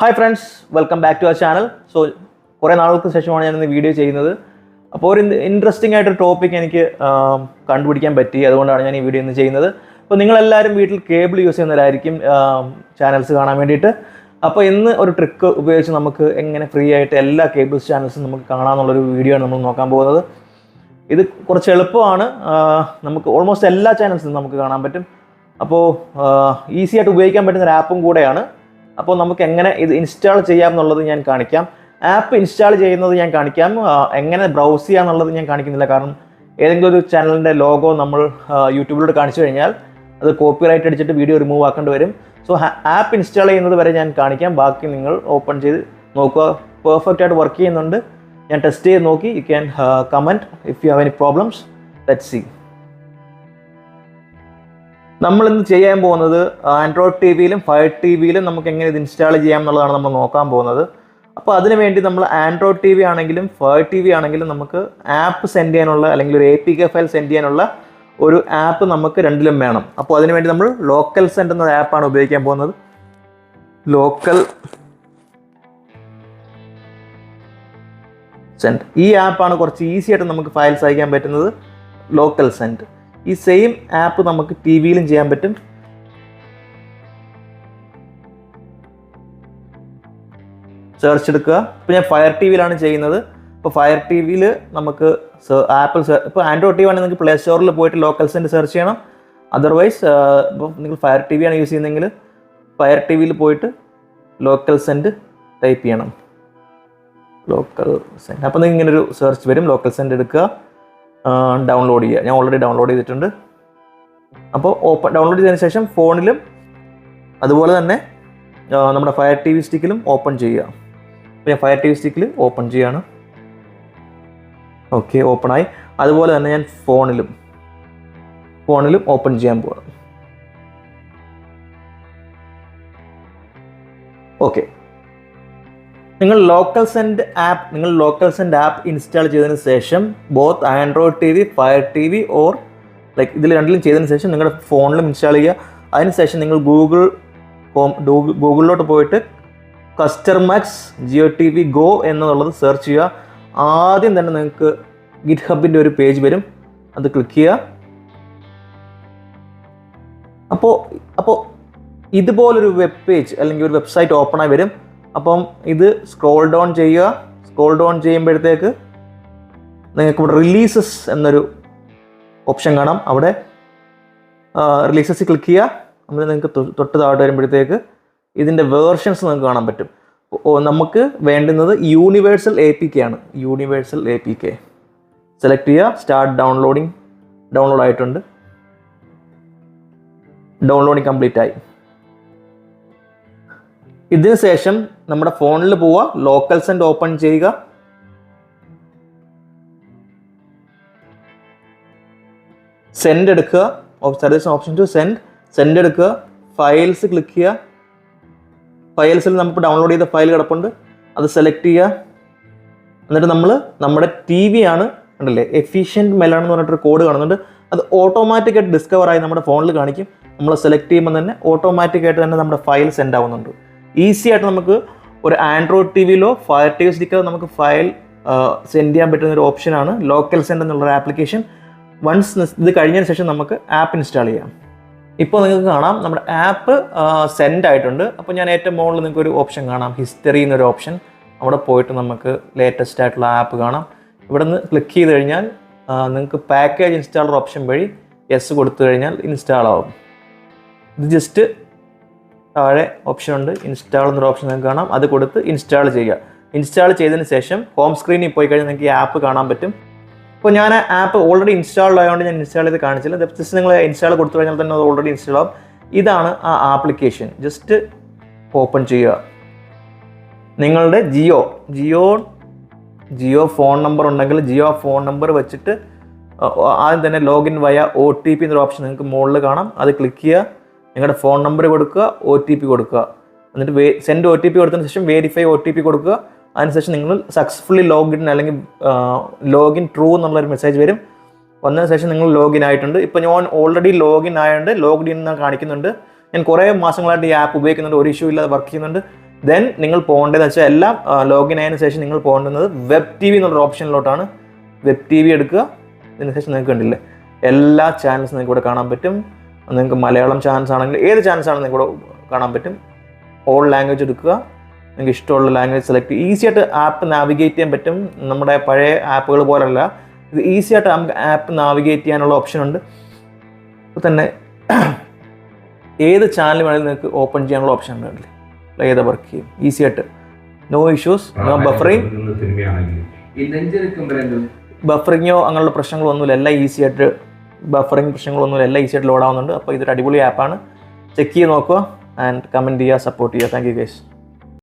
Hi friends welcome back to our channel so കുറേ നാളുകൾക്ക് ശേഷമാണ് ഞാൻ വീഡിയോ ചെയ്യുന്നത്. അപ്പോൾ ഒരു ഇൻട്രസ്റ്റിംഗ് ആയിട്ടൊരു ടോപ്പിക് എനിക്ക് കണ്ടുപിടിക്കാൻ പറ്റി. അതുകൊണ്ടാണ് ഞാൻ ഈ വീഡിയോ ഇന്ന് ചെയ്യുന്നത്. അപ്പോൾ നിങ്ങളെല്ലാവരും വീട്ടിൽ കേബിൾ യൂസ് ചെയ്യുന്നവരായിരിക്കും ചാനൽസ് കാണാൻ വേണ്ടിയിട്ട്. അപ്പോൾ ഇന്ന് ഒരു ട്രിക്ക് ഉപയോഗിച്ച് നമുക്ക് എങ്ങനെ ഫ്രീ ആയിട്ട് എല്ലാ കേബിൾസ് ചാനൽസും നമുക്ക് കാണാമെന്നുള്ളൊരു വീഡിയോ ആണ് നമ്മൾ നോക്കാൻ പോകുന്നത്. ഇത് കുറച്ച് എളുപ്പമാണ്. നമുക്ക് ഓൾമോസ്റ്റ് എല്ലാ ചാനൽസും നമുക്ക് കാണാൻ പറ്റും. അപ്പോൾ ഈസി ആയിട്ട് ഉപയോഗിക്കാൻ പറ്റുന്ന ഒരു ആപ്പും കൂടെയാണ്. അപ്പോൾ നമുക്ക് എങ്ങനെ ഇത് ഇൻസ്റ്റാൾ ചെയ്യാം എന്നുള്ളത് ഞാൻ കാണിക്കാം. ആപ്പ് ഇൻസ്റ്റാൾ ചെയ്യുന്നത് ഞാൻ കാണിക്കാം. എങ്ങനെ ബ്രൗസ് ചെയ്യാം എന്നുള്ളത് ഞാൻ കാണിക്കുന്നില്ല. കാരണം ഏതെങ്കിലും ഒരു ചാനലിന്റെ ലോഗോ നമ്മൾ യൂട്യൂബിലൂടെ കാണിച്ചു കഴിഞ്ഞാൽ അത് കോപ്പിറൈറ്റ് അടിച്ചിട്ട് വീഡിയോ റിമൂവ് ആക്കേണ്ടി വരും. സോ ആപ്പ് ഇൻസ്റ്റാൾ ചെയ്യുന്നത് വരെ ഞാൻ കാണിക്കാം. ബാക്കി നിങ്ങൾ ഓപ്പൺ ചെയ്ത് നോക്കുക. പെർഫെക്റ്റ് ആയിട്ട് വർക്ക് ചെയ്യുന്നുണ്ട്. ഞാൻ ടെസ്റ്റ് ചെയ്ത് നോക്കി. You can comment if you have any problems let see നമ്മൾ ഇന്ന് ചെയ്യാൻ പോകുന്നത് ആൻഡ്രോയിഡ് ടി വിയിലും ഫയർ ടി വിയിലും നമുക്ക് എങ്ങനെ ഇത് ഇൻസ്റ്റാൾ ചെയ്യാം എന്നുള്ളതാണ് നമ്മൾ നോക്കാൻ പോകുന്നത്. അപ്പോൾ അതിന് വേണ്ടി നമ്മൾ ആൻഡ്രോയിഡ് ടി വി ആണെങ്കിലും ഫയർ ടി വി ആണെങ്കിലും നമുക്ക് ആപ്പ് സെൻഡ് ചെയ്യാനുള്ള അല്ലെങ്കിൽ ഒരു A P K file send ചെയ്യാനുള്ള ഒരു ആപ്പ് നമുക്ക് രണ്ടിലും വേണം. അപ്പോൾ അതിന് വേണ്ടി നമ്മൾ ലോക്കൽ സെൻഡ് എന്ന ആപ്പാണ് ഉപയോഗിക്കാൻ പോകുന്നത്. ലോക്കൽ സെൻഡ് ഈ ആപ്പാണ് കുറച്ച് ഈസിയായിട്ട് നമുക്ക് ഫയൽസ് അയക്കാൻ പറ്റുന്നത് ലോക്കൽ സെൻഡ് ഈ സെയിം ആപ്പ് നമുക്ക് ടി വിയിലും ചെയ്യാൻ പറ്റും. സെർച്ച് എടുക്കുക. ഇപ്പോൾ ഞാൻ ഫയർ ടി വിയിലാണ് ചെയ്യുന്നത്. ഇപ്പോൾ ഫയർ ടി വിയിൽ നമുക്ക് ആപ്പിൾ ഇപ്പോൾ ആൻഡ്രോയിഡ് ടി വി ആണെങ്കിൽ നിങ്ങൾക്ക് പ്ലേ സ്റ്റോറിൽ പോയിട്ട് ലോക്കൽ സെൻഡ് സെർച്ച് ചെയ്യണം. അതർവൈസ് ഇപ്പോൾ നിങ്ങൾ ഫയർ ടി വി ആണ് യൂസ് ചെയ്യുന്നതെങ്കിൽ ഫയർ ടി വിയിൽ പോയിട്ട് ലോക്കൽ സെന്റ് ടൈപ്പ് ചെയ്യണം. ലോക്കൽ സെന്റ് അപ്പോൾ നിങ്ങൾക്ക് ഇങ്ങനെ ഒരു സെർച്ച് വരും. ലോക്കൽ സെന്റ് എടുക്കുക. ഡൗൺലോഡ് ചെയ്യുക. ഞാൻ ഓൾറെഡി ഡൗൺലോഡ് ചെയ്തിട്ടുണ്ട്. അപ്പോൾ ഓപ്പൺ ഡൗൺലോഡ് ചെയ്തതിന് ശേഷം ഫോണിലും അതുപോലെ തന്നെ നമ്മുടെ ഫയർ ടി വി സ്റ്റിക്കിലും ഓപ്പൺ ചെയ്യുക. അപ്പോൾ ഞാൻ ഫയർ ടി വി സ്റ്റിക്കിൽ ഓപ്പൺ ചെയ്യാണ് ഓക്കെ ഓപ്പണായി അതുപോലെ തന്നെ ഞാൻ ഫോണിലും ഫോണിലും ഓപ്പൺ ചെയ്യാൻ പോവാണ്. നിങ്ങൾ ലോക്കൽ സെൻഡ് ആപ്പ് നിങ്ങൾ ലോക്കൽ സെൻഡ് ആപ്പ് ഇൻസ്റ്റാൾ ചെയ്തതിന് ശേഷം both android T V fire T V or like ഇതിൽ രണ്ടിലും ചെയ്തതിന് ശേഷം നിങ്ങളുടെ ഫോണിലും ഇൻസ്റ്റാൾ ചെയ്യുക. അതിനുശേഷം നിങ്ങൾ ഗൂഗിൾ ഹോം ഗൂഗിളിലോട്ട് പോയിട്ട് കസ്റ്റർമാക്സ് ജിയോ ടി വി ഗോ എന്നുള്ളത് സെർച്ച് ചെയ്യുക. ആദ്യം തന്നെ നിങ്ങൾക്ക് ഗിറ്റ് ഹബിന്റെ ഒരു പേജ് വരും. അത് ക്ലിക്ക് ചെയ്യുക. അപ്പോൾ അപ്പോൾ ഇതുപോലൊരു വെബ് പേജ് അല്ലെങ്കിൽ ഒരു വെബ്സൈറ്റ് ഓപ്പണായി വരും. അപ്പം ഇത് സ്ക്രോൾ ഡൗൺ ചെയ്യുക. സ്ക്രോൾ ഡൗൺ ചെയ്യുമ്പോഴത്തേക്ക് നിങ്ങൾക്ക് ഇവിടെ റിലീസസ് എന്നൊരു ഓപ്ഷൻ കാണാം. അവിടെ റിലീസസ് ക്ലിക്ക് ചെയ്യുക. നമ്മൾ നിങ്ങൾക്ക് തൊട്ട് താഴോട്ട് വരുമ്പോഴത്തേക്ക് ഇതിന്റെ വേർഷൻസ് നിങ്ങൾക്ക് കാണാൻ പറ്റും. നമുക്ക് വേണ്ടുന്നത് യൂണിവേഴ്സൽ എ പി കെ ആണ്. Universal A P K select ചെയ്യുക. സ്റ്റാർട്ട് ഡൗൺലോഡിങ് ഡൗൺലോഡ് ആയിട്ടുണ്ട്. ഡൗൺലോഡിങ് കംപ്ലീറ്റ് ആയി. ഇതിന് ശേഷം നമ്മുടെ ഫോണിൽ പോവുക ലോക്കൽ സെൻഡ് ഓപ്പൺ ചെയ്യുക. സെൻഡ് എടുക്കുക. Service option to send send എടുക്കുക. ഫയൽസ് ക്ലിക്ക് ചെയ്യുക. ഫയൽസിൽ നമുക്ക് ഡൗൺലോഡ് ചെയ്ത ഫയൽ കിടപ്പുണ്ട്. അത് സെലക്ട് ചെയ്യുക. എന്നിട്ട് നമ്മൾ നമ്മുടെ ടി വി ആണ് ഉണ്ടല്ലേ എഫിഷ്യന്റ് മെലൺ എന്ന് പറഞ്ഞിട്ടൊരു കോഡ് കാണുന്നുണ്ട്. അത് ഓട്ടോമാറ്റിക്കായിട്ട് ഡിസ്കവർ ആയി നമ്മുടെ ഫോണിൽ കാണിക്കും. നമ്മൾ സെലക്ട് ചെയ്യുമ്പോൾ തന്നെ ഓട്ടോമാറ്റിക്കായിട്ട് തന്നെ നമ്മുടെ ഫയൽ സെൻഡ് ആവുന്നുണ്ട്. ഈസി ആയിട്ട് നമുക്ക് ഒരു ആൻഡ്രോയിഡ് ടി വിയിലോ ഫയർ ടി വി സ്റ്റിക്കറോ നമുക്ക് ഫയൽ സെൻഡ് ചെയ്യാൻ പറ്റുന്ന ഒരു ഓപ്ഷനാണ് ലോക്കൽ സെൻഡ് എന്നുള്ളൊരു ആപ്ലിക്കേഷൻ. വൺസ് ഇത് കഴിഞ്ഞതിന് ശേഷം നമുക്ക് ആപ്പ് ഇൻസ്റ്റാൾ ചെയ്യാം. ഇപ്പോൾ നിങ്ങൾക്ക് കാണാം നമ്മുടെ ആപ്പ് സെൻഡ് ആയിട്ടുണ്ട്. അപ്പോൾ ഞാൻ ഏറ്റവും മുകളിൽ നിങ്ങൾക്ക് ഒരു ഓപ്ഷൻ കാണാം ഹിസ്റ്ററി എന്നൊരു ഓപ്ഷൻ. അവിടെ പോയിട്ട് നമുക്ക് ലേറ്റസ്റ്റ് ആയിട്ടുള്ള ആപ്പ് കാണാം. ഇവിടെ നിന്ന് ക്ലിക്ക് ചെയ്ത് കഴിഞ്ഞാൽ നിങ്ങൾക്ക് പാക്കേജ് ഇൻസ്റ്റാളർ ഓപ്ഷൻ വഴി യെസ് കൊടുത്തു കഴിഞ്ഞാൽ ഇൻസ്റ്റാൾ ആവും. ഇത് ജസ്റ്റ് താഴെ ഓപ്ഷൻ ഉണ്ട്. ഇൻസ്റ്റാൾ എന്നൊരു ഓപ്ഷൻ നിങ്ങൾക്ക് കാണാം. അത് കൊടുത്ത് ഇൻസ്റ്റാൾ ചെയ്യുക. ഇൻസ്റ്റാൾ ചെയ്തതിന് ശേഷം ഹോം സ്ക്രീനിൽ പോയി കഴിഞ്ഞാൽ നിങ്ങൾക്ക് ഈ ആപ്പ് കാണാൻ പറ്റും. ഇപ്പോൾ ഞാൻ ആപ്പ് ഓൾറെഡി ഇൻസ്റ്റാൾഡ് ആയതുകൊണ്ട് ഞാൻ ഇൻസ്റ്റാൾ ചെയ്ത് കാണിച്ചില്ല. ജസ്റ്റ് നിങ്ങൾ ഇൻസ്റ്റാൾ കൊടുത്തു കഴിഞ്ഞാൽ തന്നെ അത് ഓൾറെഡി ഇൻസ്റ്റാൾ ആവും. ഇതാണ് ആ ആപ്ലിക്കേഷൻ ജസ്റ്റ് ഓപ്പൺ ചെയ്യുക. നിങ്ങളുടെ ജിയോ ജിയോ ജിയോ ഫോൺ നമ്പർ ഉണ്ടെങ്കിൽ ജിയോ ഫോൺ നമ്പർ വെച്ചിട്ട് ആദ്യം തന്നെ login via O T P എന്നൊരു ഓപ്ഷൻ നിങ്ങൾക്ക് മുകളിൽ കാണാം. അത് ക്ലിക്ക് ചെയ്യുക. നിങ്ങളുടെ ഫോൺ നമ്പർ കൊടുക്കുക ഒ ടി പി കൊടുക്കുക. എന്നിട്ട് വേ സെൻഡ് ഒ ടി പി കൊടുത്തതിന് ശേഷം വേരിഫൈ ഒ ടി പി കൊടുക്കുക. അതിനുശേഷം നിങ്ങൾ സക്സസ്ഫുള്ളി ലോഗിൻ അല്ലെങ്കിൽ ലോഗിൻ ട്രൂ എന്നുള്ളൊരു മെസ്സേജ് വരും. വന്നതിന് ശേഷം നിങ്ങൾ ലോഗിൻ ആയിട്ടുണ്ട്. ഇപ്പോൾ ഞാൻ ഓൾറെഡി ലോഗിൻ ആയതുകൊണ്ട് ലോഗിൻ എന്ന് കാണിക്കുന്നുണ്ട്. ഞാൻ കുറേ മാസങ്ങളായിട്ട് ഈ ആപ്പ് ഉപയോഗിക്കുന്നുണ്ട്. ഒരു ഇഷ്യൂ ഇല്ലാതെ വർക്ക് ചെയ്യുന്നുണ്ട്. ദെൻ നിങ്ങൾ പോകേണ്ടതെന്ന് വെച്ചാൽ എല്ലാം ലോഗിൻ ആയതിനു ശേഷം നിങ്ങൾ പോകേണ്ടുന്നത് വെബ് ടി വി എന്നുള്ളൊരു ഓപ്ഷനിലോട്ടാണ് വെബ് ടി വി എടുക്കുക. ഇതിന് ശേഷം നിങ്ങൾക്ക് കണ്ടില്ലേ? എല്ലാ ചാനൽസും നിങ്ങൾക്ക് ഇവിടെ കാണാൻ പറ്റും. നിങ്ങൾക്ക് മലയാളം ചാൻസ് ആണെങ്കിൽ ഏത് ചാൻസ് ആണെങ്കിലും നിങ്ങൾ കാണാൻ പറ്റും. ഓൾ ലാംഗ്വേജ് എടുക്കുക. നിങ്ങൾക്ക് ഇഷ്ടമുള്ള ലാംഗ്വേജ് സെലക്ട് ഈസി ആയിട്ട് ആപ്പ് നാവിഗേറ്റ് ചെയ്യാൻ പറ്റും. നമ്മുടെ പഴയ ആപ്പുകൾ പോലല്ല. ഇത് ഈസി ആയിട്ട് നമുക്ക് ആപ്പ് നാവിഗേറ്റ് ചെയ്യാനുള്ള ഓപ്ഷൻ ഉണ്ട്. അപ്പോൾ തന്നെ ഏത് ചാനൽ വേണമെങ്കിലും നിങ്ങൾക്ക് ഓപ്പൺ ചെയ്യാനുള്ള ഓപ്ഷൻ ഉണ്ട് ഏതാ വർക്ക് ചെയ്യും? ഈസി ആയിട്ട്. നോ ഇഷ്യൂസ് നോ ബഫറിങ് ബഫറിങ്ങോ അങ്ങനെയുള്ള പ്രശ്നങ്ങളോ ഒന്നുമില്ല എല്ലാം ഈസി ആയിട്ട് ബഫറിങ് പ്രശ്നങ്ങളൊന്നുമില്ല. എല്ലാം ഈസി ആയിട്ട് ലോഡ് ആവുന്നുണ്ട്. അപ്പോൾ ഇതൊരു അടിപൊളി ആപ്പാണ് ചെക്ക് ചെയ്ത് നോക്കുക ആൻഡ് കമന്റ് ചെയ്യുക സപ്പോർട്ട് ചെയ്യുക. Thank you guys